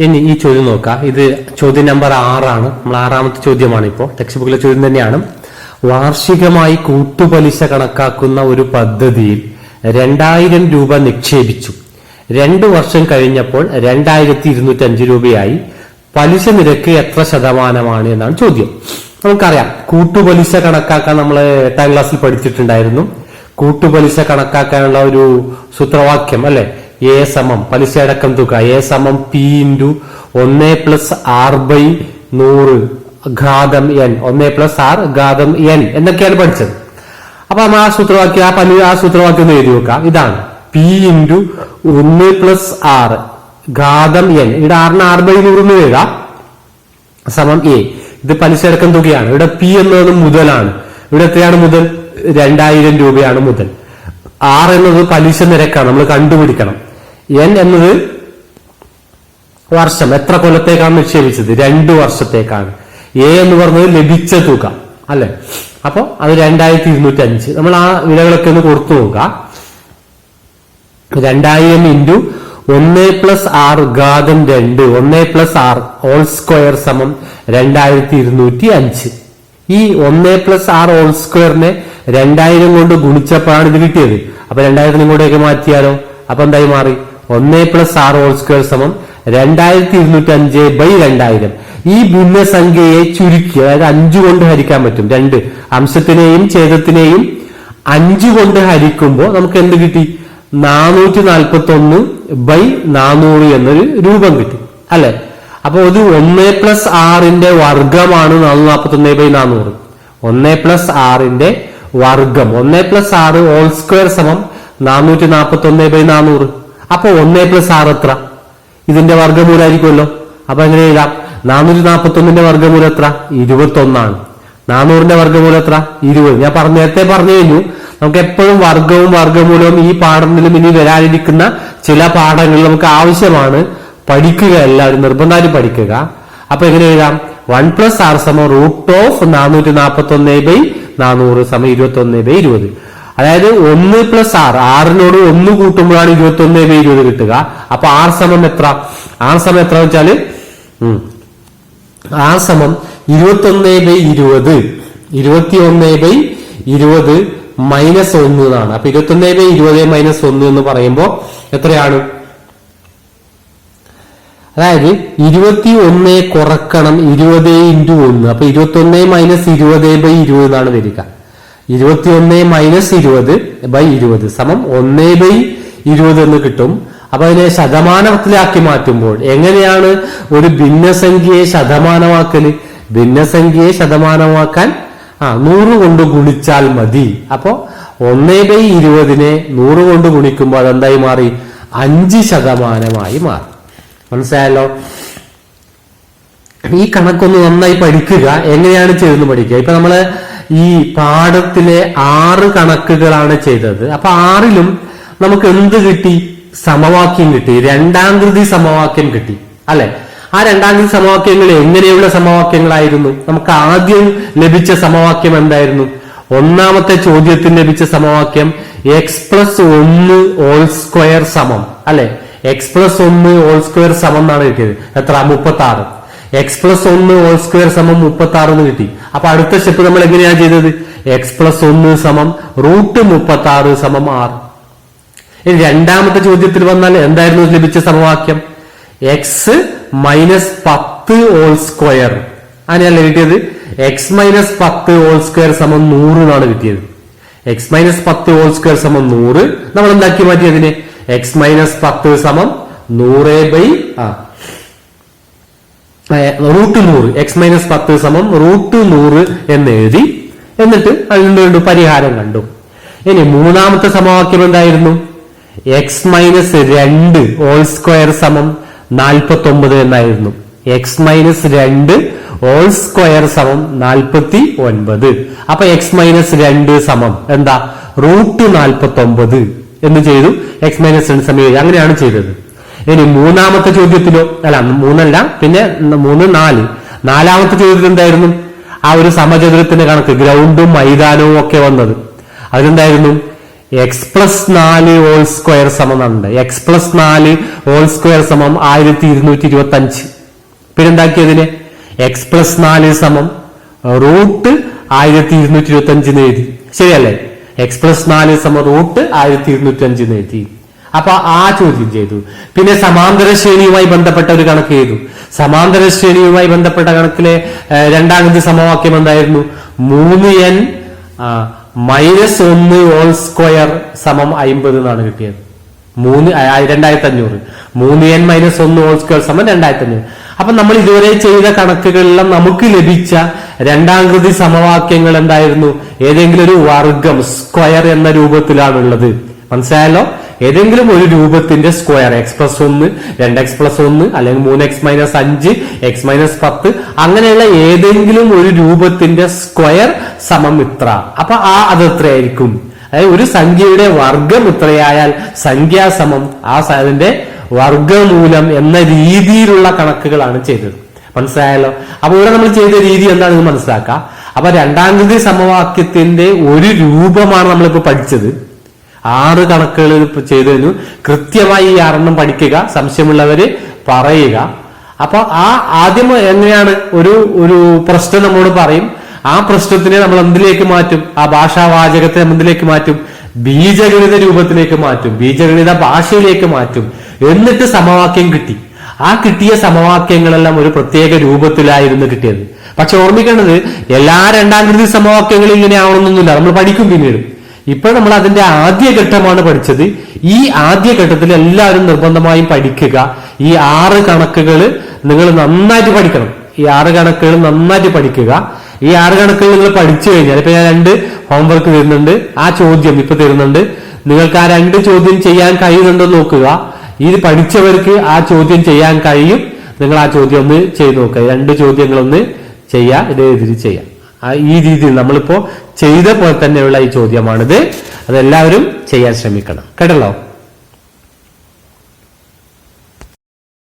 ഇനി ഈ ചോദ്യം നോക്കാം. ഇത് ചോദ്യം നമ്പർ ആറാണ്. നമ്മൾ ആറാമത്തെ ചോദ്യമാണ് ഇപ്പോൾ ടെക്സ്റ്റ് ബുക്കിലെ ചോദ്യം തന്നെയാണ്. വാർഷികമായി കൂട്ടുപലിശ കണക്കാക്കുന്ന ഒരു പദ്ധതിയിൽ രണ്ടായിരം രൂപ നിക്ഷേപിച്ചു. രണ്ടു വർഷം കഴിഞ്ഞപ്പോൾ രണ്ടായിരത്തി ഇരുന്നൂറ്റി അഞ്ച് രൂപയായി. പലിശ നിരക്ക് എത്ര ശതമാനമാണ് എന്നാണ് ചോദ്യം. നമുക്കറിയാം. കൂട്ടുപലിശ കണക്കാക്കാൻ നമ്മൾ എട്ടാം ക്ലാസ്സിൽ പഠിച്ചിട്ടുണ്ടായിരുന്നു. കൂട്ടുപലിശ കണക്കാക്കാനുള്ള ഒരു സൂത്രവാക്യം അല്ലെ? എ സമം. പലിശ അടക്കം തുക എ സമം പി ഇന്റു ഒന്ന് പ്ലസ് ആർ ബൈ നൂറ് ഘാതം എൻ ഒന്ന് പ്ലസ് ആർ ഘാതം എൻ എന്നൊക്കെയാണ് പഠിച്ചത്. അപ്പൊ നമ്മൾ ആ സൂത്രവാക്യം ആ പലി ആ സൂത്രവാക്യം ഒന്ന് എഴുതി വെക്കാം ഇതാണ്. പി ഇന്റു ഒന്ന് പ്ലസ് ആർ ഘാതം എൻ ഇവിടെ ആറിന് ആർ ബൈ നൂറ് എന്ന് എഴുതാം. സമം എ ഇത് പലിശ അടക്കം തുകയാണ് ഇവിടെ പി എന്നത് മുതലാണ്. ഇവിടെ എത്രയാണ് മുതൽ? രണ്ടായിരം രൂപയാണ് മുതൽ. ആർ എന്നത് പലിശ നിരക്കാണ്. നമ്മൾ കണ്ടുപിടിക്കണം. എൻ എന്നത് വർഷം. എത്ര കൊല്ലത്തേക്കാണ് നിക്ഷേപിച്ചത്? രണ്ടു വർഷത്തേക്കാണ്. എ എന്ന് പറഞ്ഞത് ലഭിച്ച തുക അല്ലെ? അപ്പൊ അത് രണ്ടായിരത്തി ഇരുന്നൂറ്റി അഞ്ച് നമ്മൾ ആ വിലകളൊക്കെ ഒന്ന് കൊടുത്തു നോക്കാം രണ്ടായിരം ഇന്റു ഒന്ന് പ്ലസ് ആർ ഘാതം രണ്ട് ഒന്ന് പ്ലസ് ആർ ഓൾ സ്ക്വയർ സമം രണ്ടായിരത്തി ഇരുന്നൂറ്റി അഞ്ച് ഈ ഒന്ന് പ്ലസ് ആർ ഓൾ സ്ക്വയറിനെ രണ്ടായിരം കൊണ്ട് ഗുണിച്ചപ്പോഴാണ് ഇത് കിട്ടിയത്. അപ്പൊ രണ്ടായിരത്തിനും കൂടെയൊക്കെ മാറ്റിയാലോ? അപ്പൊ എന്തായി മാറി? ഒന്ന് പ്ലസ് ആർ ഹോൾ സ്ക്വയർ സമം രണ്ടായിരത്തി ഇരുന്നൂറ്റി അഞ്ച് ബൈ രണ്ടായിരം. ഈ ഭിന്നസംഖ്യയെ ചുരുക്കി അതായത് അഞ്ചു കൊണ്ട് ഹരിക്കാൻ പറ്റും. രണ്ട് അംശത്തിനെയും ഛേദത്തിനെയും അഞ്ചു കൊണ്ട് ഹരിക്കുമ്പോൾ നമുക്ക് എന്ത് കിട്ടി? നാനൂറ്റി നാൽപ്പത്തി ഒന്ന് ബൈ നാനൂറ് എന്നൊരു രൂപം കിട്ടി. അല്ലെ? അപ്പൊ ഒരു ഒന്ന് പ്ലസ് ആറിന്റെ വർഗമാണ് നാനൂറ്റി നാൽപ്പത്തി ഒന്ന് ബൈ നാനൂറ്. ഒന്ന് പ്ലസ് ആറിന്റെ വർഗം ഒന്ന് പ്ലസ് ആറ് ഹോൾ സ്ക്വയർ സമം നാനൂറ്റി നാൽപ്പത്തി ഒന്ന് ബൈ നാനൂറ്. അപ്പൊ ഒന്നേ പ്ലസ് ആറ് എത്ര? ഇതിന്റെ വർഗമൂലായിരിക്കുമല്ലോ അപ്പൊ എങ്ങനെ എഴുതാം? നാനൂറ്റി നാൽപ്പത്തി ഒന്നിന്റെ വർഗമൂല എത്ര? ഇരുപത്തി ഒന്നാണ് നാനൂറിന്റെ വർഗമൂലം എത്ര? ഇരുപത്. ഞാൻ പറഞ്ഞ നേരത്തെ പറഞ്ഞു കഴിഞ്ഞു. നമുക്ക് എപ്പോഴും വർഗവും വർഗമൂലവും ഈ പാഠത്തിലും ഇനി വരാനിരിക്കുന്ന ചില പാഠങ്ങൾ നമുക്ക് ആവശ്യമാണ്. പഠിക്കുക എല്ലാവരും നിർബന്ധമായിട്ട് പഠിക്കുക. അപ്പൊ എങ്ങനെ എഴുതാം? വൺ പ്ലസ് ആർ സമം റൂട്ട് ഓഫ് നാനൂറ്റി നാൽപ്പത്തി ഒന്ന് ബൈ നാനൂറ് സമം ഇരുപത്തി ഒന്ന് ബൈ ഇരുപത്. അതായത് ഒന്ന് പ്ലസ് ആർ ആറിനോട് ഒന്ന് കൂട്ടുമ്പോഴാണ് ഇരുപത്തി ഒന്ന് ബൈ ഇരുപത് കിട്ടുക. അപ്പൊ ആർ സമം എത്ര? ആർ സമം എത്ര വെച്ചാൽ ആർ സമം ഇരുപത്തി ഒന്ന് ബൈ ഇരുപത്. ഇരുപത്തി ഒന്ന് ബൈ ഇരുപത് മൈനസ് ഒന്ന് എന്നാണ്. അപ്പൊ ഇരുപത്തി ഒന്ന് ബൈ ഇരുപത് മൈനസ് ഒന്ന് എന്ന് പറയുമ്പോൾ എത്രയാണ്? അതായത് ഇരുപത്തി ഒന്ന് കുറക്കണം ഇരുപത് ഇന്റു ഒന്ന്. അപ്പൊ ഇരുപത്തി ഒന്ന് മൈനസ് ഇരുപത് ബൈ ഇരുപത് എന്നാണ് വരിക. ഇരുപത്തി ഒന്ന് മൈനസ് ഇരുപത് ബൈ ഇരുപത് സമം ഒന്ന് ബൈ ഇരുപത് എന്ന് കിട്ടും. അപ്പൊ അതിനെ ശതമാനത്തിലാക്കി മാറ്റുമ്പോൾ എങ്ങനെയാണ് ഒരു ഭിന്നസംഖ്യയെ ശതമാനമാക്കൽ? ഭിന്നസംഖ്യയെ ശതമാനമാക്കാൻ ആ നൂറ് കൊണ്ട് ഗുണിച്ചാൽ മതി. അപ്പോ ഒന്ന് ബൈ ഇരുപതിനെ നൂറ് കൊണ്ട് ഗുണിക്കുമ്പോൾ അതെന്തായി മാറി? അഞ്ച് ശതമാനമായി മാറി. മനസ്സിലായല്ലോ? ഈ കണക്കൊന്ന് നന്നായി പഠിക്കുക. എങ്ങനെയാണ് ചെയ്തെന്ന് പഠിക്കുക? ഇപ്പൊ നമ്മൾ ഈ പാഠത്തിലെ ആറ് കണക്കുകളാണ് ചെയ്തത്. അപ്പൊ ആറിലും നമുക്ക് എന്ത് കിട്ടി? സമവാക്യം കിട്ടി. രണ്ടാം കൃതി സമവാക്യം കിട്ടി. അല്ലെ? ആ രണ്ടാം കൃതി സമവാക്യങ്ങൾ എങ്ങനെയുള്ള സമവാക്യങ്ങളായിരുന്നു? നമുക്ക് ആദ്യം ലഭിച്ച സമവാക്യം എന്തായിരുന്നു? ഒന്നാമത്തെ ചോദ്യത്തിന് ലഭിച്ച സമവാക്യം എക്സ് പ്ലസ് ഒന്ന് ഓൾ സ്ക്വയർ സമം. അല്ലെ? എക്സ് പ്ലസ് ഒന്ന് ഓൾ സ്ക്വയർ സമം എന്നാണ് കിട്ടിയത്. എത്ര? മുപ്പത്തി ആറ് എക്സ് പ്ലസ് ഒന്ന് ഓൾ സ്ക്വയർ സമം മുപ്പത്തി ആറ് എന്ന് കിട്ടി. അപ്പൊ അടുത്ത സ്റ്റെപ്പ് നമ്മൾ എങ്ങനെയാണ് ചെയ്തത്? എക്സ് പ്ലസ് ഒന്ന് സമം റൂട്ട് മുപ്പത്തി ആറ് സമം ആറ്. ഇനി രണ്ടാമത്തെ ചോദ്യത്തിൽ വന്നാൽ എന്തായിരുന്നു ലഭിച്ച സമവാക്യം? എക്സ് മൈനസ് പത്ത് ഓൾ സ്ക്വയർ അങ്ങനെയല്ല കിട്ടിയത്? എക്സ് മൈനസ് പത്ത് ഓൾ സ്ക്വയർ സമം നൂറ് എന്നാണ് കിട്ടിയത്. എക്സ് മൈനസ് പത്ത് ഓൾ സ്ക്വയർ സമം നൂറ്. നമ്മൾ എന്താക്കി മാറ്റി അതിനെ എക്സ് മൈനസ് പത്ത് സമം നൂറ് ബൈ ആ റൂട്ട് നൂറ് എക്സ് മൈനസ് പത്ത് സമം റൂട്ട് നൂറ് എന്ന് എഴുതി എന്നിട്ട് അതിന് രണ്ട് പരിഹാരം കണ്ടു. ഇനി മൂന്നാമത്തെ സമവാക്യം എന്തായിരുന്നു? എക്സ് മൈനസ് രണ്ട് ഓൾ സ്ക്വയർ സമം നാൽപ്പത്തി ഒമ്പത് എന്നായിരുന്നു. എക്സ് മൈനസ് രണ്ട് ഓൾ സ്ക്വയർ സമം നാൽപ്പത്തി ഒൻപത് അപ്പൊ എക്സ് മൈനസ് രണ്ട് സമം എന്താ? റൂട്ട് നാൽപ്പത്തി ഒമ്പത് എന്ന് ചെയ്തു. എക്സ് മൈനസ് രണ്ട് സമയം അങ്ങനെയാണ് ചെയ്തത്. ഇനി മൂന്നാമത്തെ ചോദ്യത്തിലോ അല്ല മൂന്നല്ല പിന്നെ മൂന്ന് നാല്. നാലാമത്തെ ചോദ്യത്തിൽ എന്തായിരുന്നു? ആ ഒരു സമചതുരത്തിന്റെ കണക്ക് ഗ്രൗണ്ടും മൈതാനവും ഒക്കെ വന്നത്. അതിലെന്തായിരുന്നു? എക്സ് പ്ലസ് നാല് ഹോൾ സ്ക്വയർ സമം ഉണ്ട് എക്സ് പ്ലസ് നാല് ഹോൾ സ്ക്വയർ സമം ആയിരത്തി ഇരുന്നൂറ്റി ഇരുപത്തി അഞ്ച് പിന്നെന്താക്കിയതിന്? എക്സ് പ്ലസ് നാല് സമം റൂട്ട് ആയിരത്തി ഇരുന്നൂറ്റി ഇരുപത്തി അഞ്ചിന് എഴുതി. ശരിയല്ലേ? എക്സ് പ്ലസ് നാല് സമം റൂട്ട് ആയിരത്തി ഇരുന്നൂറ്റി അഞ്ചിന് എഴുതി. അപ്പൊ ആ ചോദ്യം ചെയ്തു. പിന്നെ സമാന്തര ശ്രേണിയുമായി ബന്ധപ്പെട്ട ഒരു കണക്ക് ചെയ്തു. സമാന്തര ശ്രേണിയുമായി ബന്ധപ്പെട്ട കണക്കിലെ രണ്ടാമത്തെ സമവാക്യം എന്തായിരുന്നു? മൂന്ന് എൻ മൈനസ് ഒന്ന് ഓൾ സ്ക്വയർ സമം അയിമ്പത് എന്നാണ് കിട്ടിയത്. മൂന്ന് രണ്ടായിരത്തി അഞ്ഞൂറ് മൂന്ന് എൻ മൈനസ് ഒന്ന് ഓൾ സ്ക്വയർ സമം രണ്ടായിരത്തി അഞ്ഞൂറ് അപ്പൊ നമ്മൾ ഇതുവരെ ചെയ്ത കണക്കുകളെല്ലാം നമുക്ക് ലഭിച്ച രണ്ടാംകൃതി സമവാക്യങ്ങൾ എന്തായിരുന്നു? ഏതെങ്കിലും ഒരു വർഗം സ്ക്വയർ എന്ന രൂപത്തിലാണുള്ളത്. മനസ്സിലായല്ലോ? ഏതെങ്കിലും ഒരു രൂപത്തിന്റെ സ്ക്വയർ എക്സ് പ്ലസ് ഒന്ന് രണ്ട് എക്സ് പ്ലസ് ഒന്ന് അല്ലെങ്കിൽ മൂന്ന് എക്സ് മൈനസ് അഞ്ച് എക്സ് മൈനസ് പത്ത് അങ്ങനെയുള്ള ഏതെങ്കിലും ഒരു രൂപത്തിന്റെ സ്ക്വയർ സമം ഇത്ര. അപ്പൊ ആ അത് എത്രയായിരിക്കും? അതായത് ഒരു സംഖ്യയുടെ വർഗം ഇത്രയായാൽ സംഖ്യാസമം ആ അതിന്റെ വർഗമൂലം എന്ന രീതിയിലുള്ള കണക്കുകളാണ് ചെയ്തത്. മനസ്സിലായല്ലോ? അപ്പൊ ഇവിടെ നമ്മൾ ചെയ്ത രീതി എന്താണെന്ന് മനസ്സിലാക്കാം. അപ്പൊ രണ്ടാം തീയതി സമവാക്യത്തിന്റെ ഒരു രൂപമാണ് നമ്മളിപ്പോ പഠിച്ചത്. ആറ് കണക്കുകൾ ചെയ്തു കഴിഞ്ഞു കൃത്യമായി ഈ ആറെണ്ണം പഠിക്കുക സംശയമുള്ളവര് പറയുക. അപ്പൊ ആ ആദ്യം എങ്ങനെയാണ് ഒരു ഒരു പ്രശ്നം നമ്മളോട് പറയും. ആ പ്രശ്നത്തിനെ നമ്മൾ എന്തിലേക്ക് മാറ്റും? ആ ഭാഷാവാചകത്തെ നമ്മൾ എന്തിലേക്ക് മാറ്റും? ബീജഗണിത രൂപത്തിലേക്ക് മാറ്റും. ബീജഗണിത ഭാഷയിലേക്ക് മാറ്റും. എന്നിട്ട് സമവാക്യം കിട്ടി. ആ കിട്ടിയ സമവാക്യങ്ങളെല്ലാം ഒരു പ്രത്യേക രൂപത്തിലായിരുന്നു കിട്ടിയത്. പക്ഷെ ഓർമ്മിക്കേണ്ടത് എല്ലാ രണ്ടാം കൃതി സമവാക്യങ്ങളും ഇങ്ങനെ ആവണമെന്നൊന്നുമില്ല നമ്മൾ പഠിക്കും പിന്നീട്. ഇപ്പൊ നമ്മൾ അതിന്റെ ആദ്യ ഘട്ടമാണ് പഠിച്ചത്. ഈ ആദ്യ ഘട്ടത്തിൽ എല്ലാവരും നിർബന്ധമായും പഠിക്കുക. ഈ ആറ് കണക്കുകൾ നിങ്ങൾ നന്നായിട്ട് പഠിക്കണം. ഈ ആറ് കണക്കുകൾ നന്നായിട്ട് പഠിക്കുക. ഈ ആറ് കണക്കുകൾ നിങ്ങൾ പഠിച്ചു കഴിഞ്ഞാൽ ഇപ്പൊ ഞാൻ രണ്ട് ഹോംവർക്ക് തരുന്നുണ്ട്. ആ ചോദ്യം ഇപ്പൊ തരുന്നുണ്ട്. നിങ്ങൾക്ക് ആ രണ്ട് ചോദ്യം ചെയ്യാൻ കഴിയുന്നുണ്ടോ നോക്കുക. ഇത് പഠിച്ചവർക്ക് ആ ചോദ്യം ചെയ്യാൻ കഴിയും. നിങ്ങൾ ആ ചോദ്യം ഒന്ന് ചെയ്ത് നോക്കുക. രണ്ട് ചോദ്യങ്ങളൊന്ന് ചെയ്യുക ഇത് എതിര് ചെയ്യാം. ഈ രീതിയിൽ നമ്മളിപ്പോ ചെയ്ത പോലെ തന്നെയുള്ള ഈ ചോദ്യമാണിത്. അതെല്ലാവരും ചെയ്യാൻ ശ്രമിക്കണം. കേട്ടല്ലോ?